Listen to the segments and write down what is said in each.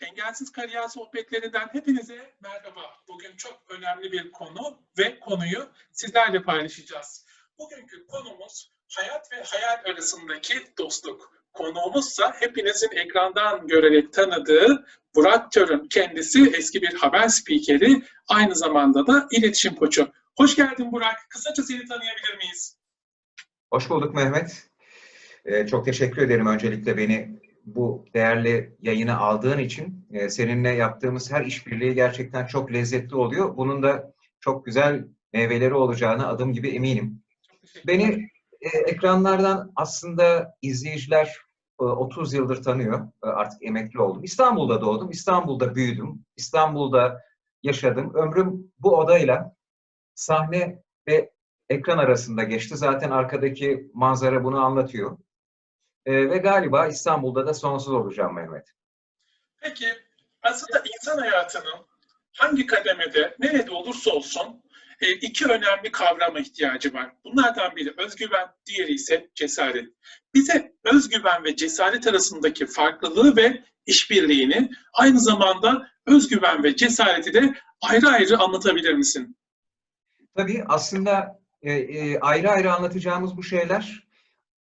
Engelsiz Kariyer Sohbetlerinden hepinize merhaba. Bugün çok önemli bir konu ve konuyu sizlerle paylaşacağız. Bugünkü konumuz hayat ve hayal arasındaki dostluk. Konuğumuzsa hepinizin ekrandan görerek tanıdığı Burak Törün. Kendisi eski bir haber spikeri, aynı zamanda da iletişim koçu. Hoş geldin Burak. Kısaca seni tanıyabilir miyiz? Hoş bulduk Mehmet. Ee, çok teşekkür ederim öncelikle beni bu değerli yayını aldığın için. Ee, seninle yaptığımız her işbirliği gerçekten çok lezzetli oluyor. Bunun da çok güzel meyveleri olacağına adım gibi eminim. Beni e, ekranlardan aslında izleyiciler e, 30 yıldır tanıyor. E, artık emekli oldum. İstanbul'da doğdum, İstanbul'da büyüdüm, İstanbul'da yaşadım. Ömrüm bu odayla sahne ve ekran arasında geçti. Zaten arkadaki manzara bunu anlatıyor. Ee, ve galiba İstanbul'da da sonsuz olacağım Mehmet. Peki aslında insan hayatının hangi kademede, nerede olursa olsun e, iki önemli kavrama ihtiyacı var. Bunlardan biri özgüven, diğeri ise cesaret. Bize özgüven ve cesaret arasındaki farklılığı ve işbirliğini aynı zamanda özgüven ve cesareti de ayrı ayrı anlatabilir misin? Tabii aslında e, e, ayrı ayrı anlatacağımız bu şeyler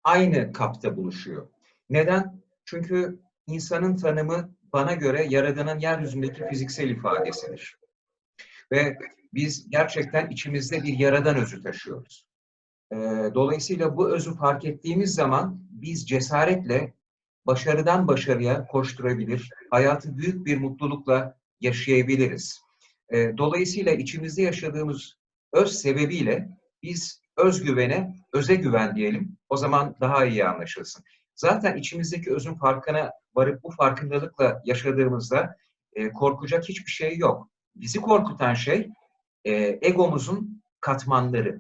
aynı kapta buluşuyor. Neden? Çünkü insanın tanımı bana göre Yaradan'ın yeryüzündeki fiziksel ifadesidir. Ve biz gerçekten içimizde bir Yaradan özü taşıyoruz. E, dolayısıyla bu özü fark ettiğimiz zaman biz cesaretle başarıdan başarıya koşturabilir, hayatı büyük bir mutlulukla yaşayabiliriz. E, dolayısıyla içimizde yaşadığımız öz sebebiyle biz özgüvene, öze güven diyelim. O zaman daha iyi anlaşılsın. Zaten içimizdeki özün farkına varıp bu farkındalıkla yaşadığımızda e, korkacak hiçbir şey yok. Bizi korkutan şey e, egomuzun katmanları.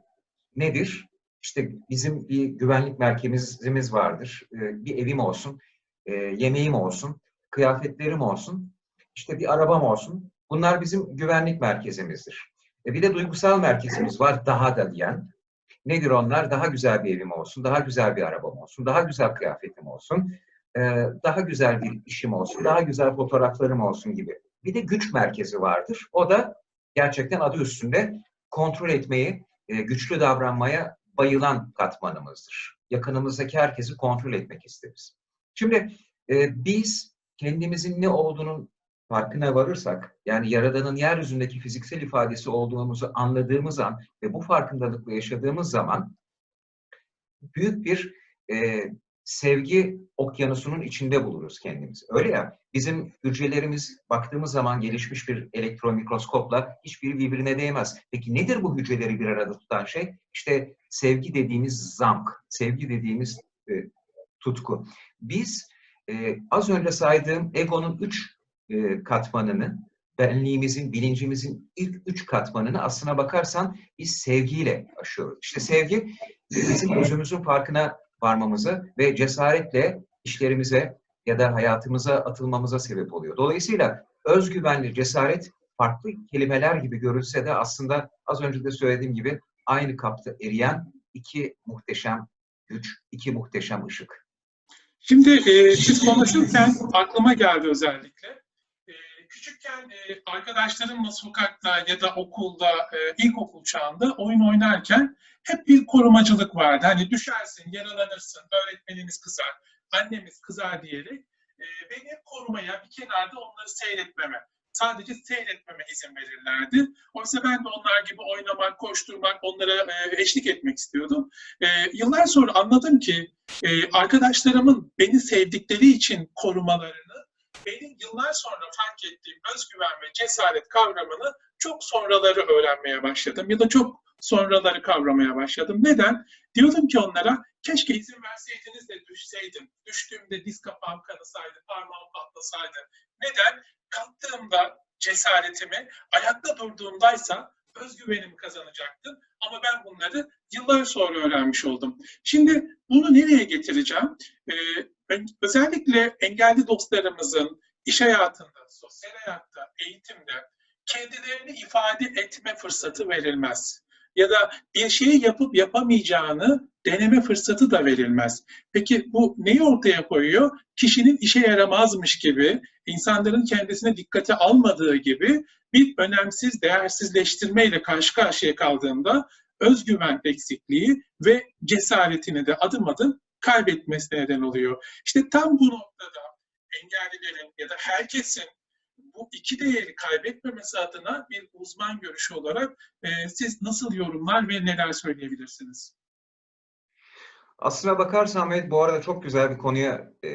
Nedir? İşte bizim bir güvenlik merkezimiz vardır. E, bir evim olsun, e, yemeğim olsun, kıyafetlerim olsun, işte bir arabam olsun. Bunlar bizim güvenlik merkezimizdir. E bir de duygusal merkezimiz var daha da diyen. Nedir onlar? Daha güzel bir evim olsun, daha güzel bir arabam olsun, daha güzel kıyafetim olsun, e, daha güzel bir işim olsun, daha güzel fotoğraflarım olsun gibi. Bir de güç merkezi vardır. O da gerçekten adı üstünde kontrol etmeyi, e, güçlü davranmaya bayılan katmanımızdır. Yakınımızdaki herkesi kontrol etmek isteriz. Şimdi e, biz kendimizin ne olduğunun farkına varırsak, yani Yaradan'ın yeryüzündeki fiziksel ifadesi olduğumuzu anladığımız an ve bu farkındalıkla yaşadığımız zaman büyük bir e, sevgi okyanusunun içinde buluruz kendimizi. Öyle ya, bizim hücrelerimiz baktığımız zaman gelişmiş bir elektron mikroskopla hiçbiri birbirine değmez. Peki nedir bu hücreleri bir arada tutan şey? İşte sevgi dediğimiz zamk, sevgi dediğimiz e, tutku. Biz e, az önce saydığım egonun üç e, katmanını, benliğimizin, bilincimizin ilk üç katmanını aslına bakarsan biz sevgiyle aşıyoruz. İşte sevgi bizim özümüzün farkına varmamıza ve cesaretle işlerimize ya da hayatımıza atılmamıza sebep oluyor. Dolayısıyla özgüvenli cesaret farklı kelimeler gibi görülse de aslında az önce de söylediğim gibi aynı kapta eriyen iki muhteşem güç, iki muhteşem ışık. Şimdi e, siz konuşurken aklıma geldi özellikle. Küçükken e, arkadaşlarımla sokakta ya da okulda, e, ilkokul çağında oyun oynarken hep bir korumacılık vardı. Hani düşersin, yaralanırsın, öğretmenimiz kızar, annemiz kızar diyerek e, beni korumaya, bir kenarda onları seyretmeme, sadece seyretmeme izin verirlerdi. Oysa ben de onlar gibi oynamak, koşturmak, onlara e, eşlik etmek istiyordum. E, yıllar sonra anladım ki e, arkadaşlarımın beni sevdikleri için korumalarını, benim yıllar sonra fark ettiğim özgüven ve cesaret kavramını çok sonraları öğrenmeye başladım ya da çok sonraları kavramaya başladım. Neden? Diyordum ki onlara keşke izin verseydiniz de düşseydim. Düştüğümde diz kapağım kanasaydı, parmağım patlasaydı. Neden? Kalktığımda cesaretimi, ayakta durduğumdaysa özgüvenimi kazanacaktım. Ama ben bunları yıllar sonra öğrenmiş oldum. Şimdi bunu nereye getireceğim? Ee, özellikle engelli dostlarımızın iş hayatında, sosyal hayatta, eğitimde kendilerini ifade etme fırsatı verilmez. ya da bir şeyi yapıp yapamayacağını deneme fırsatı da verilmez. Peki bu neyi ortaya koyuyor? Kişinin işe yaramazmış gibi, insanların kendisine dikkate almadığı gibi bir önemsiz değersizleştirmeyle karşı karşıya kaldığında özgüven eksikliği ve cesaretini de adım adım kaybetmesine neden oluyor. İşte tam bu noktada engellilerin ya da herkesin bu iki değeri kaybetmemesi adına bir uzman görüşü olarak e, siz nasıl yorumlar ve neler söyleyebilirsiniz? Aslına bakarsan Mehmet bu arada çok güzel bir konuya e,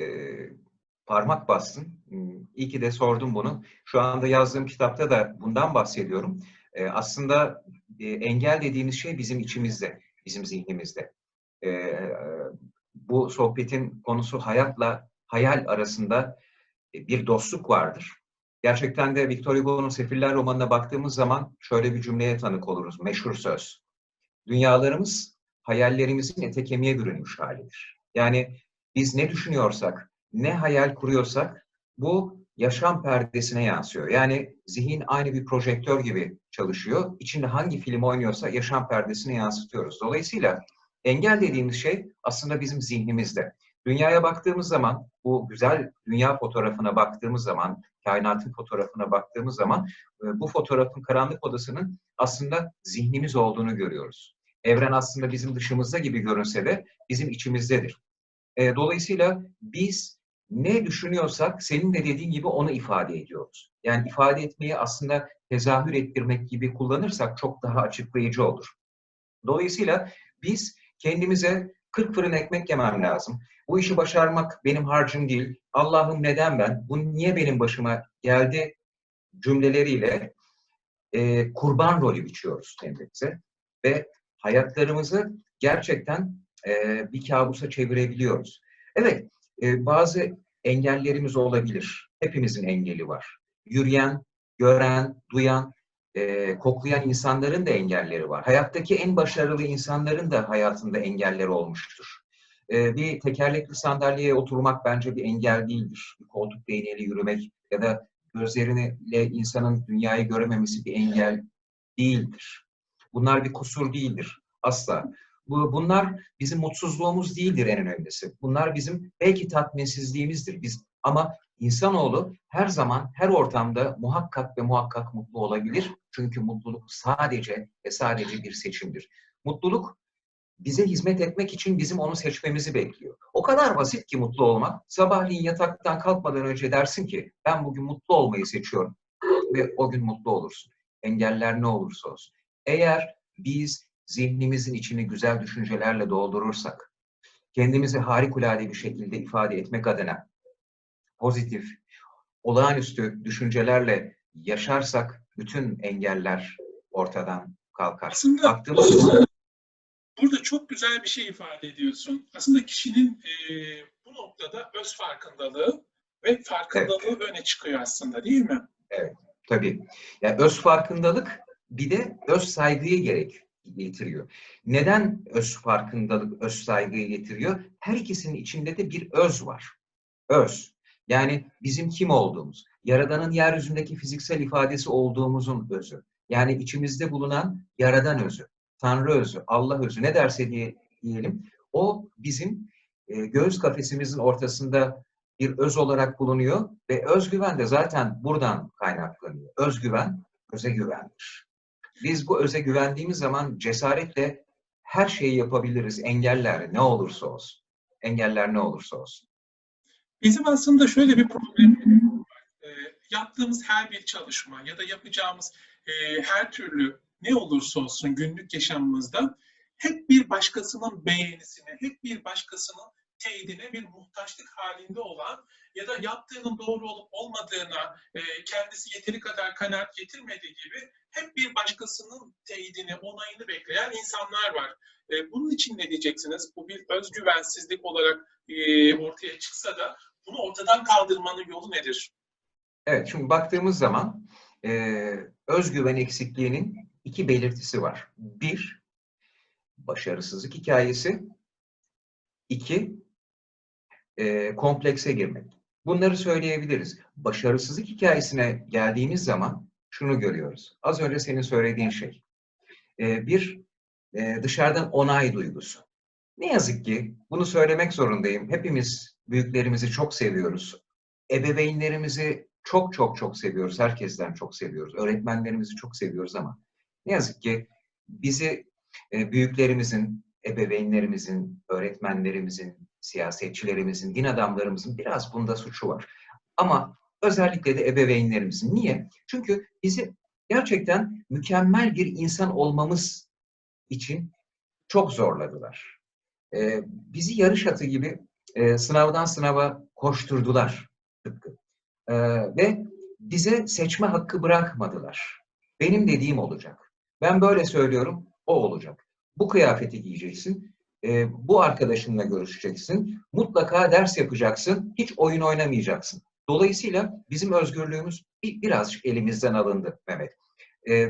parmak bastın. Hmm, İyi ki de sordum bunu. Şu anda yazdığım kitapta da bundan bahsediyorum. E, aslında e, engel dediğimiz şey bizim içimizde, bizim zihnimizde. E, bu sohbetin konusu hayatla hayal arasında e, bir dostluk vardır. Gerçekten de Victor Hugo'nun Sefiller romanına baktığımız zaman şöyle bir cümleye tanık oluruz. Meşhur söz. Dünyalarımız hayallerimizin ete kemiğe bürünmüş halidir. Yani biz ne düşünüyorsak, ne hayal kuruyorsak bu yaşam perdesine yansıyor. Yani zihin aynı bir projektör gibi çalışıyor. İçinde hangi film oynuyorsa yaşam perdesine yansıtıyoruz. Dolayısıyla engel dediğimiz şey aslında bizim zihnimizde. Dünyaya baktığımız zaman, bu güzel dünya fotoğrafına baktığımız zaman, kainatın fotoğrafına baktığımız zaman e, bu fotoğrafın karanlık odasının aslında zihnimiz olduğunu görüyoruz. Evren aslında bizim dışımızda gibi görünse de bizim içimizdedir. E, Dolayısıyla biz ne düşünüyorsak senin de dediğin gibi onu ifade ediyoruz. Yani ifade etmeyi aslında tezahür ettirmek gibi kullanırsak çok daha açıklayıcı olur. Dolayısıyla biz kendimize 40 fırın ekmek yemem lazım. Bu işi başarmak benim harcım değil. Allah'ım neden ben? Bu niye benim başıma geldi cümleleriyle e, kurban rolü biçiyoruz kendimize. Ve hayatlarımızı gerçekten e, bir kabusa çevirebiliyoruz. Evet, e, bazı engellerimiz olabilir. Hepimizin engeli var. Yürüyen, gören, duyan, e, koklayan insanların da engelleri var. Hayattaki en başarılı insanların da hayatında engelleri olmuştur. E, bir tekerlekli sandalyeye oturmak bence bir engel değildir. Bir koltuk değneğiyle yürümek ya da gözleriyle insanın dünyayı görememesi bir engel değildir. Bunlar bir kusur değildir. Asla. Bu, bunlar bizim mutsuzluğumuz değildir en önemlisi. Bunlar bizim belki tatminsizliğimizdir. Biz ama insanoğlu her zaman, her ortamda muhakkak ve muhakkak mutlu olabilir. Çünkü mutluluk sadece ve sadece bir seçimdir. Mutluluk bize hizmet etmek için bizim onu seçmemizi bekliyor. O kadar basit ki mutlu olmak. Sabahleyin yataktan kalkmadan önce dersin ki ben bugün mutlu olmayı seçiyorum. Ve o gün mutlu olursun. Engeller ne olursa olsun. Eğer biz zihnimizin içini güzel düşüncelerle doldurursak, kendimizi harikulade bir şekilde ifade etmek adına pozitif, olağanüstü düşüncelerle yaşarsak bütün engeller ortadan kalkar. Aslında Baktığımız burada çok güzel bir şey ifade ediyorsun. Aslında kişinin e, bu noktada öz farkındalığı ve farkındalığı öne çıkıyor aslında değil mi? Tabii. Yani öz farkındalık bir de öz saygıyı gerek getiriyor. Neden öz farkındalık, öz saygıyı getiriyor? Her ikisinin içinde de bir öz var. Öz. Yani bizim kim olduğumuz, Yaradan'ın yeryüzündeki fiziksel ifadesi olduğumuzun özü. Yani içimizde bulunan Yaradan özü, Tanrı özü, Allah özü ne derse diye diyelim. O bizim e, göğüs kafesimizin ortasında bir öz olarak bulunuyor ve özgüven de zaten buradan kaynaklanıyor. Özgüven, öze güvendir. Biz bu öze güvendiğimiz zaman cesaretle her şeyi yapabiliriz. Engeller ne olursa olsun. Engeller ne olursa olsun. Bizim aslında şöyle bir problemimiz var. E, yaptığımız her bir çalışma ya da yapacağımız e, her türlü ne olursa olsun günlük yaşamımızda hep bir başkasının beğenisine, hep bir başkasının teyidine bir muhtaçlık halinde olan ya da yaptığının doğru olup olmadığına e, kendisi yeteri kadar kanaat getirmediği gibi hep bir başkasının teyidini, onayını bekleyen insanlar var. E, bunun için ne diyeceksiniz? Bu bir özgüvensizlik olarak e, ortaya çıksa da bunu ortadan kaldırmanın yolu nedir? Evet, şimdi baktığımız zaman e, özgüven eksikliğinin iki belirtisi var. Bir, başarısızlık hikayesi. İki, e, komplekse girmek. Bunları söyleyebiliriz. Başarısızlık hikayesine geldiğimiz zaman şunu görüyoruz. Az önce senin söylediğin şey. E, bir e, dışarıdan onay duygusu. Ne yazık ki bunu söylemek zorundayım. Hepimiz büyüklerimizi çok seviyoruz. Ebeveynlerimizi çok çok çok seviyoruz. Herkesten çok seviyoruz. Öğretmenlerimizi çok seviyoruz ama ne yazık ki bizi e, büyüklerimizin, ebeveynlerimizin, öğretmenlerimizin, siyasetçilerimizin, din adamlarımızın biraz bunda suçu var. Ama özellikle de ebeveynlerimizin. Niye? Çünkü bizi gerçekten mükemmel bir insan olmamız için çok zorladılar. Ee, bizi yarış atı gibi e, sınavdan sınava koşturdular tıpkı. Ee, ve bize seçme hakkı bırakmadılar. Benim dediğim olacak. Ben böyle söylüyorum, o olacak. Bu kıyafeti giyeceksin, e, bu arkadaşınla görüşeceksin, mutlaka ders yapacaksın, hiç oyun oynamayacaksın. Dolayısıyla bizim özgürlüğümüz bir, birazcık elimizden alındı Mehmet. Ee,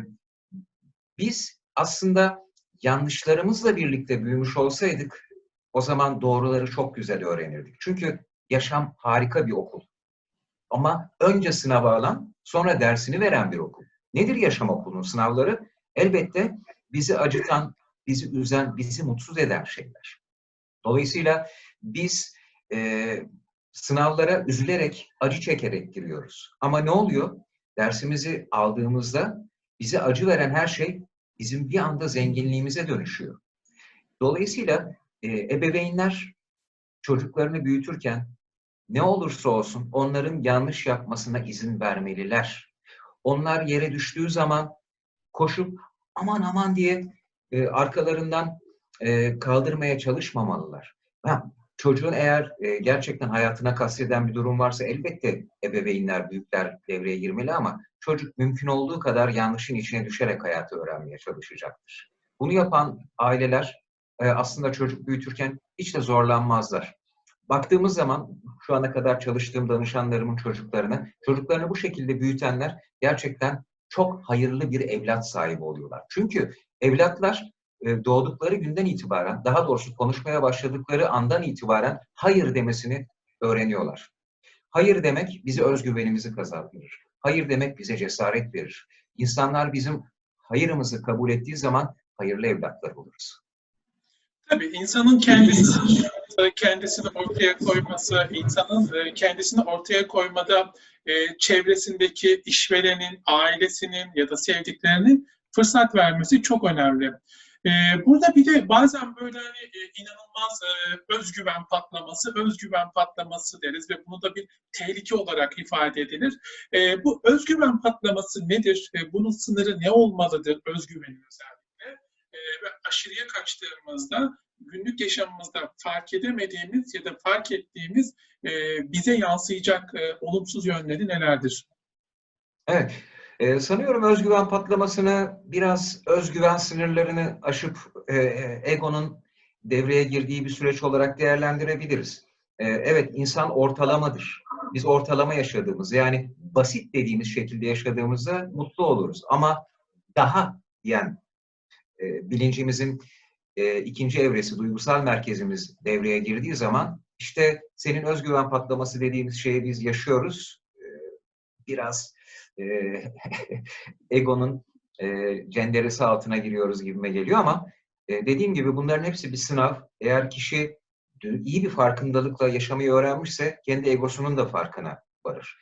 biz aslında yanlışlarımızla birlikte büyümüş olsaydık o zaman doğruları çok güzel öğrenirdik. Çünkü yaşam harika bir okul. Ama önce sınavı alan, sonra dersini veren bir okul. Nedir yaşam okulunun sınavları? Elbette bizi acıtan, bizi üzen, bizi mutsuz eden şeyler. Dolayısıyla biz e, sınavlara üzülerek, acı çekerek giriyoruz. Ama ne oluyor? Dersimizi aldığımızda bize acı veren her şey bizim bir anda zenginliğimize dönüşüyor. Dolayısıyla e, ebeveynler çocuklarını büyütürken ne olursa olsun onların yanlış yapmasına izin vermeliler. Onlar yere düştüğü zaman koşup aman aman diye e, arkalarından e, kaldırmaya çalışmamalılar. Ha, çocuğun eğer e, gerçekten hayatına kasteden bir durum varsa elbette ebeveynler, büyükler devreye girmeli ama çocuk mümkün olduğu kadar yanlışın içine düşerek hayatı öğrenmeye çalışacaktır. Bunu yapan aileler e, aslında çocuk büyütürken hiç de zorlanmazlar. Baktığımız zaman şu ana kadar çalıştığım danışanlarımın çocuklarına, çocuklarını bu şekilde büyütenler gerçekten çok hayırlı bir evlat sahibi oluyorlar. Çünkü evlatlar e, doğdukları günden itibaren, daha doğrusu konuşmaya başladıkları andan itibaren hayır demesini öğreniyorlar. Hayır demek bizi özgüvenimizi kazandırır. Hayır demek bize cesaret verir. İnsanlar bizim hayırımızı kabul ettiği zaman hayırlı evlatlar oluruz. Tabii insanın kendisi, kendisini ortaya koyması, insanın e, kendisini ortaya koymada e, çevresindeki işverenin, ailesinin ya da sevdiklerinin fırsat vermesi çok önemli. E, burada bir de bazen böyle hani inanılmaz özgüven patlaması, özgüven patlaması deriz ve bunu da bir tehlike olarak ifade edilir. Bu özgüven patlaması nedir? Bunun sınırı ne olmalıdır özgüvenin özellikle? ve aşırıya kaçtığımızda günlük yaşamımızda fark edemediğimiz ya da fark ettiğimiz e, bize yansıyacak e, olumsuz yönleri nelerdir? Evet. Ee, sanıyorum özgüven patlamasını biraz özgüven sınırlarını aşıp e, egonun devreye girdiği bir süreç olarak değerlendirebiliriz. E, evet insan ortalamadır. Biz ortalama yaşadığımız yani basit dediğimiz şekilde yaşadığımızda mutlu oluruz. Ama daha diyen e, bilincimizin e, ikinci evresi, duygusal merkezimiz devreye girdiği zaman işte senin özgüven patlaması dediğimiz şeyi biz yaşıyoruz. E, biraz e, egonun e, cenderesi altına giriyoruz gibime geliyor ama e, dediğim gibi bunların hepsi bir sınav. Eğer kişi iyi bir farkındalıkla yaşamayı öğrenmişse kendi egosunun da farkına varır.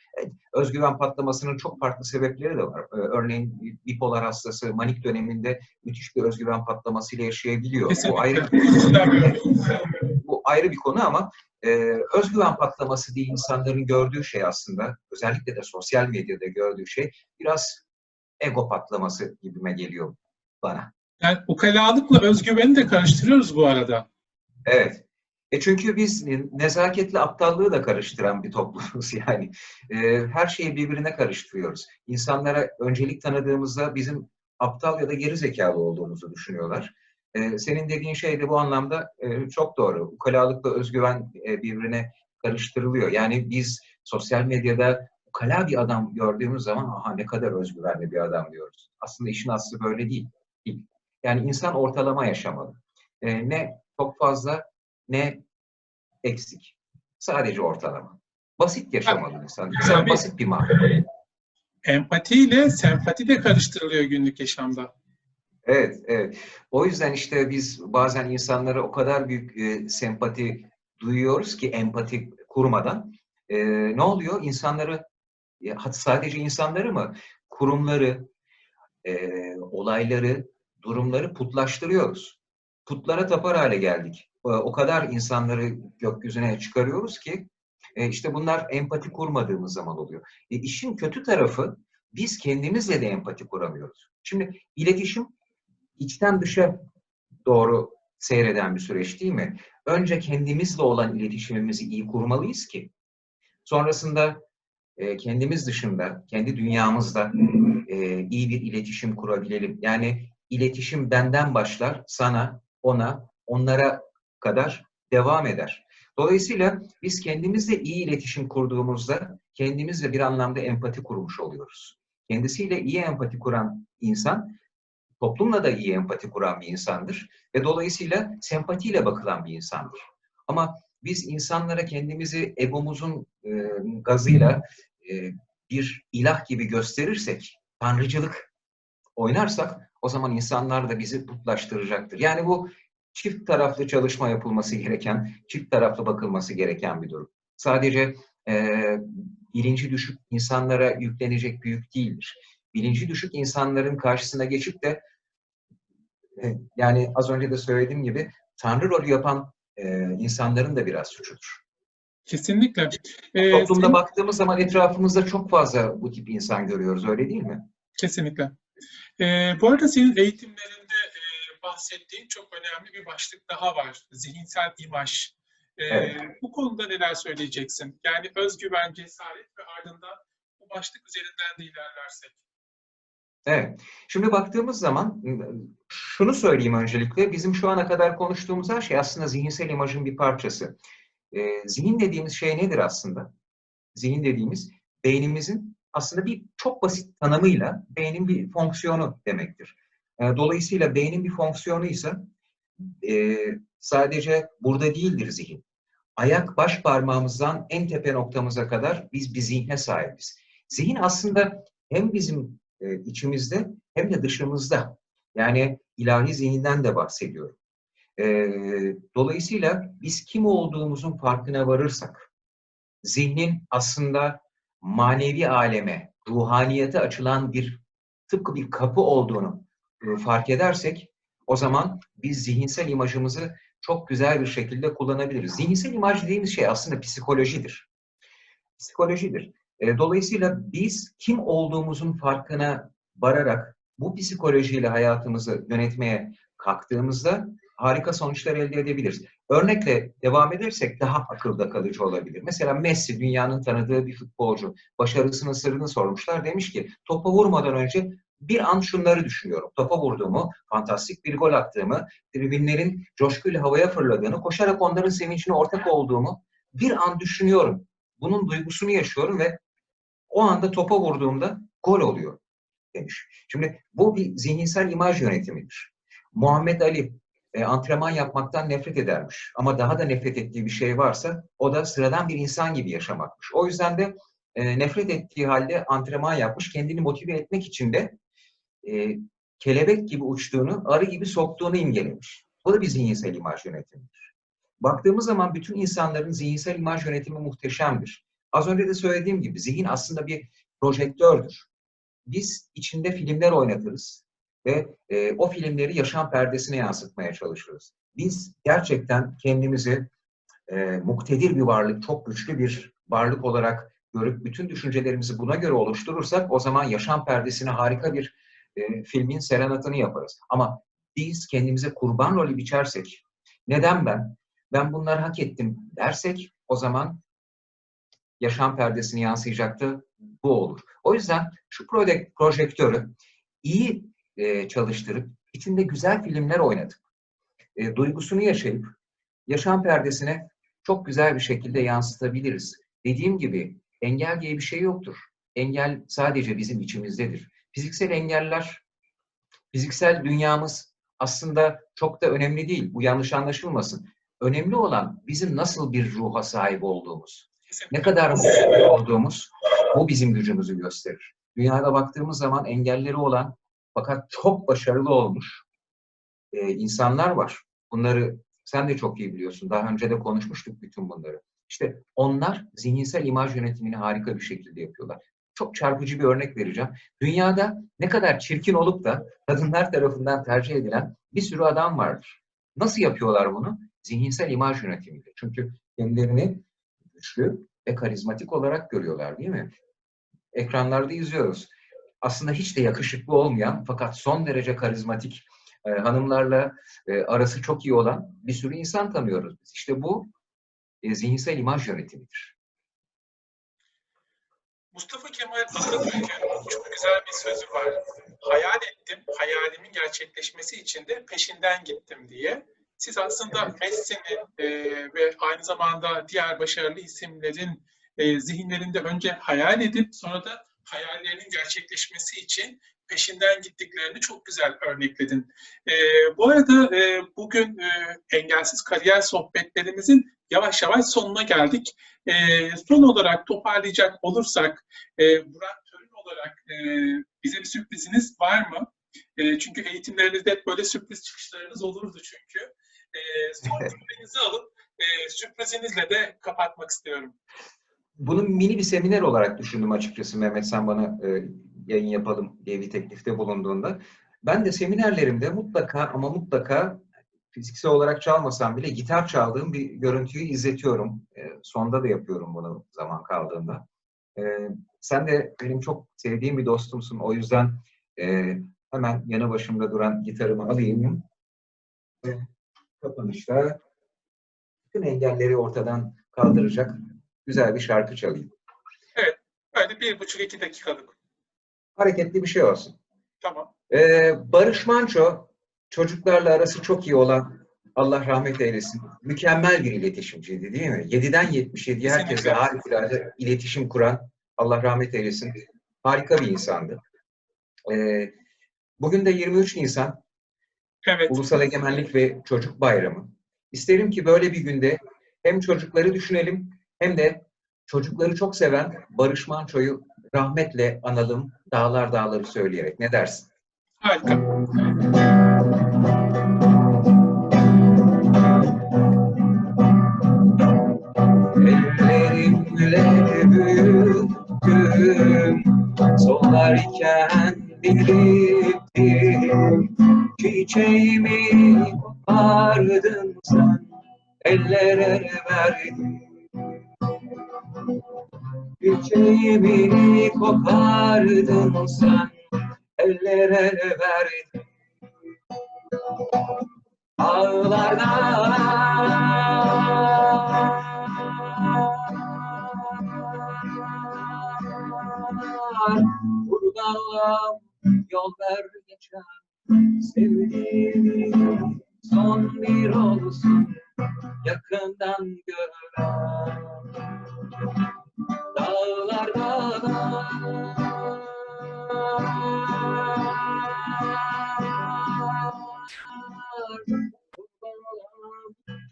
Özgüven patlamasının çok farklı sebepleri de var. Örneğin bipolar hastası manik döneminde müthiş bir özgüven patlamasıyla yaşayabiliyor. Bu ayrı, bu ayrı bir konu ama e, özgüven patlaması diye insanların gördüğü şey aslında, özellikle de sosyal medyada gördüğü şey biraz ego patlaması gibime geliyor bana. Yani ukalalıkla özgüveni de karıştırıyoruz bu arada. Evet. E çünkü biz nezaketle aptallığı da karıştıran bir toplumuz yani. E, her şeyi birbirine karıştırıyoruz. İnsanlara öncelik tanıdığımızda bizim aptal ya da geri zekalı olduğumuzu düşünüyorlar. E, senin dediğin şey de bu anlamda e, çok doğru. Ukalalıkla özgüven e, birbirine karıştırılıyor. Yani biz sosyal medyada ukala bir adam gördüğümüz zaman aha ne kadar özgüvenli bir adam diyoruz. Aslında işin aslı böyle değil. değil. Yani insan ortalama yaşamalı. E, ne çok fazla ne eksik. Sadece ortalama. Basit yaşamalı insan. İnsan basit bir mahkum. Empati ile sempati de karıştırılıyor günlük yaşamda. Evet, evet. O yüzden işte biz bazen insanlara o kadar büyük e, sempati duyuyoruz ki empati kurmadan. E, ne oluyor? İnsanları, sadece insanları mı? Kurumları, e, olayları, durumları putlaştırıyoruz. Putlara tapar hale geldik. E, o kadar insanları gökyüzüne çıkarıyoruz ki e, işte bunlar empati kurmadığımız zaman oluyor. E, işin kötü tarafı biz kendimizle de empati kuramıyoruz. Şimdi iletişim içten dışa doğru seyreden bir süreç değil mi? Önce kendimizle olan iletişimimizi iyi kurmalıyız ki sonrasında e, kendimiz dışında, kendi dünyamızda e, iyi bir iletişim kurabilelim. Yani iletişim benden başlar, sana, ona, onlara kadar devam eder. Dolayısıyla biz kendimizle iyi iletişim kurduğumuzda kendimizle bir anlamda empati kurmuş oluyoruz. Kendisiyle iyi empati kuran insan toplumla da iyi empati kuran bir insandır ve dolayısıyla sempatiyle bakılan bir insandır. Ama biz insanlara kendimizi egomuzun e, gazıyla e, bir ilah gibi gösterirsek, tanrıcılık oynarsak o zaman insanlar da bizi putlaştıracaktır. Yani bu çift taraflı çalışma yapılması gereken, çift taraflı bakılması gereken bir durum. Sadece e, bilinci düşük insanlara yüklenecek bir yük değildir. Bilinci düşük insanların karşısına geçip de e, yani az önce de söylediğim gibi Tanrı rolü yapan e, insanların da biraz suçudur. Kesinlikle. Ee, Toplumda senin- baktığımız zaman etrafımızda çok fazla bu tip insan görüyoruz, öyle değil mi? Kesinlikle. Ee, bu arada senin eğitimlerinde e, bahsettiğin çok önemli bir başlık daha var. Zihinsel imaj. Ee, Evet. Bu konuda neler söyleyeceksin? Yani özgüven, cesaret ve ardından bu başlık üzerinden de ilerlersek. Evet. Şimdi baktığımız zaman şunu söyleyeyim öncelikle. Bizim şu ana kadar konuştuğumuz her şey aslında zihinsel imajın bir parçası. Zihin dediğimiz şey nedir aslında? Zihin dediğimiz beynimizin aslında bir çok basit tanımıyla beynin bir fonksiyonu demektir. Dolayısıyla beynin bir fonksiyonu ise sadece burada değildir zihin. Ayak baş parmağımızdan en tepe noktamıza kadar biz bir zihne sahibiz. Zihin aslında hem bizim e, içimizde hem de dışımızda. Yani ilahi zihinden de bahsediyorum. E, dolayısıyla biz kim olduğumuzun farkına varırsak, zihnin aslında manevi aleme, ruhaniyete açılan bir tıpkı bir kapı olduğunu e, fark edersek, o zaman biz zihinsel imajımızı çok güzel bir şekilde kullanabiliriz. Zihinsel imaj dediğimiz şey aslında psikolojidir. Psikolojidir. E, Dolayısıyla biz kim olduğumuzun farkına vararak bu psikolojiyle hayatımızı yönetmeye kalktığımızda harika sonuçlar elde edebiliriz. Örnekle devam edersek daha akılda kalıcı olabilir. Mesela Messi dünyanın tanıdığı bir futbolcu. Başarısının sırrını sormuşlar. Demiş ki topa vurmadan önce bir an şunları düşünüyorum. Topa vurduğumu, fantastik bir gol attığımı, tribünlerin coşkuyla havaya fırladığını, koşarak onların sevincine ortak olduğumu bir an düşünüyorum. Bunun duygusunu yaşıyorum ve o anda topa vurduğumda gol oluyor demiş. Şimdi bu bir zihinsel imaj yönetimidir. Muhammed Ali e, antrenman yapmaktan nefret edermiş. Ama daha da nefret ettiği bir şey varsa o da sıradan bir insan gibi yaşamakmış. O yüzden de e, nefret ettiği halde antrenman yapmış. Kendini motive etmek için de e, kelebek gibi uçtuğunu, arı gibi soktuğunu imgelemiş. Bu da bir zihinsel imaj yönetimidir. Baktığımız zaman bütün insanların zihinsel imaj yönetimi muhteşemdir. Az önce de söylediğim gibi zihin aslında bir projektördür. Biz içinde filmler oynatırız ve e, o filmleri yaşam perdesine yansıtmaya çalışırız. Biz gerçekten kendimizi e, muktedir bir varlık, çok güçlü bir varlık olarak görüp bütün düşüncelerimizi buna göre oluşturursak o zaman yaşam perdesine harika bir e, filmin serenatını yaparız. Ama biz kendimize kurban rolü biçersek, neden ben, ben bunları hak ettim dersek o zaman yaşam perdesini yansıyacaktı bu olur. O yüzden şu proje, projektörü iyi e, çalıştırıp içinde güzel filmler oynatıp e, duygusunu yaşayıp yaşam perdesine çok güzel bir şekilde yansıtabiliriz. Dediğim gibi engel diye bir şey yoktur. Engel sadece bizim içimizdedir. Fiziksel engeller, fiziksel dünyamız aslında çok da önemli değil. Bu yanlış anlaşılmasın. Önemli olan bizim nasıl bir ruha sahip olduğumuz. Ne kadar mutlu olduğumuz bu bizim gücümüzü gösterir. Dünyada baktığımız zaman engelleri olan fakat çok başarılı olmuş e, insanlar var. Bunları sen de çok iyi biliyorsun. Daha önce de konuşmuştuk bütün bunları. İşte onlar zihinsel imaj yönetimini harika bir şekilde yapıyorlar. Çok çarpıcı bir örnek vereceğim. Dünyada ne kadar çirkin olup da kadınlar tarafından tercih edilen bir sürü adam vardır. Nasıl yapıyorlar bunu? Zihinsel imaj yönetimiyle. Çünkü kendilerini güçlü ve karizmatik olarak görüyorlar değil mi? Ekranlarda izliyoruz. Aslında hiç de yakışıklı olmayan fakat son derece karizmatik e, hanımlarla e, arası çok iyi olan bir sürü insan tanıyoruz. İşte bu e, zihinsel imaj yönetimidir. Mustafa Kemal Atatürk'ün çok güzel bir sözü var. Hayal ettim, hayalimin gerçekleşmesi için de peşinden gittim diye. Siz aslında Messi'nin e, ve aynı zamanda diğer başarılı isimlerin e, zihinlerinde önce hayal edip sonra da hayallerinin gerçekleşmesi için peşinden gittiklerini çok güzel örnekledin. E, bu arada e, bugün e, engelsiz kariyer sohbetlerimizin yavaş yavaş sonuna geldik. E, son olarak toparlayacak olursak, e, Burak Törün olarak e, bize bir sürpriziniz var mı? E, çünkü eğitimlerinizde hep böyle sürpriz çıkışlarınız olurdu çünkü. E, son cümlenizi alıp e, sürprizinizle de kapatmak istiyorum. Bunu mini bir seminer olarak düşündüm açıkçası Mehmet sen bana e, yayın yapalım diye bir teklifte bulunduğunda. Ben de seminerlerimde mutlaka ama mutlaka fiziksel olarak çalmasam bile gitar çaldığım bir görüntüyü izletiyorum. E, sonda da yapıyorum bunu zaman kaldığında. E, sen de benim çok sevdiğim bir dostumsun. O yüzden e, hemen yanı başımda duran gitarımı alayım. Ve kapanışta bütün engelleri ortadan kaldıracak güzel bir şarkı çalayım. Böyle bir buçuk iki dakikalık. Hareketli bir şey olsun. Tamam. Ee, Barış Manço çocuklarla arası çok iyi olan Allah rahmet eylesin. Mükemmel bir iletişimciydi değil mi? 7'den 77'ye herkesle harikulade iletişim kuran Allah rahmet eylesin. Harika bir insandı. Ee, bugün de 23 Nisan Evet. Ulusal Egemenlik ve Çocuk Bayramı. İsterim ki böyle bir günde hem çocukları düşünelim hem de çocukları çok seven Barış Manço'yu rahmetle analım dağlar dağları söyleyerek. Ne dersin? Harika. Ellerimle büyüttüm Solarken biriktim Çiçeğimi kopardın sen Ellere verdin. Çiçeğimi kopardın sen Ellere verdin. Ağlardan Buradan yol ver geçen Sevdiğim son bir olsun Yakından gören Dağlardan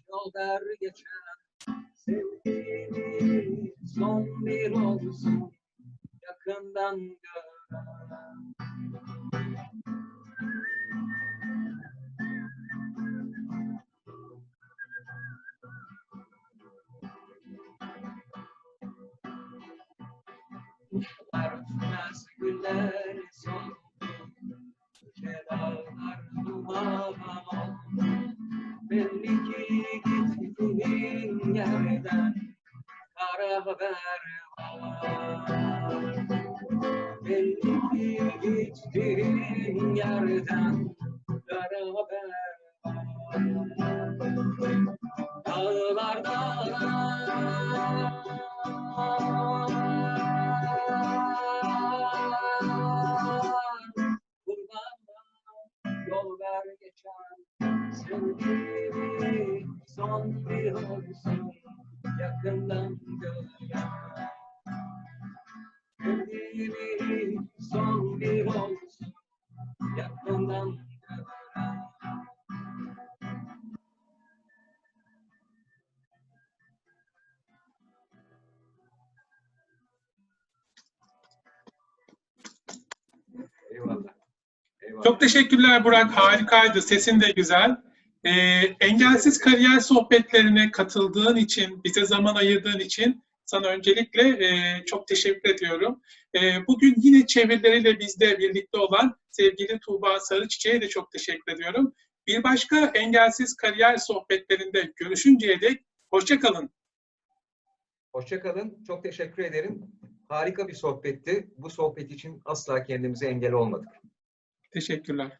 Yol ver geçen Sevdiğimi son bir olsun Yakından Kuşlar ötmez güller son. Yüce dağlar oldu Belli ki gittiğin yerden Kara haber var. Belli ki gittiğin yerden Çok teşekkürler Burak. Harikaydı. Sesin de güzel. Ee, engelsiz kariyer sohbetlerine katıldığın için, bize zaman ayırdığın için sana öncelikle e, çok teşekkür ediyorum. E, bugün yine çevirileriyle bizde birlikte olan sevgili Tuğba Sarıçiçek'e de çok teşekkür ediyorum. Bir başka engelsiz kariyer sohbetlerinde görüşünceye dek hoşçakalın. Hoşçakalın. Çok teşekkür ederim. Harika bir sohbetti. Bu sohbet için asla kendimize engel olmadık. Teşekkürler.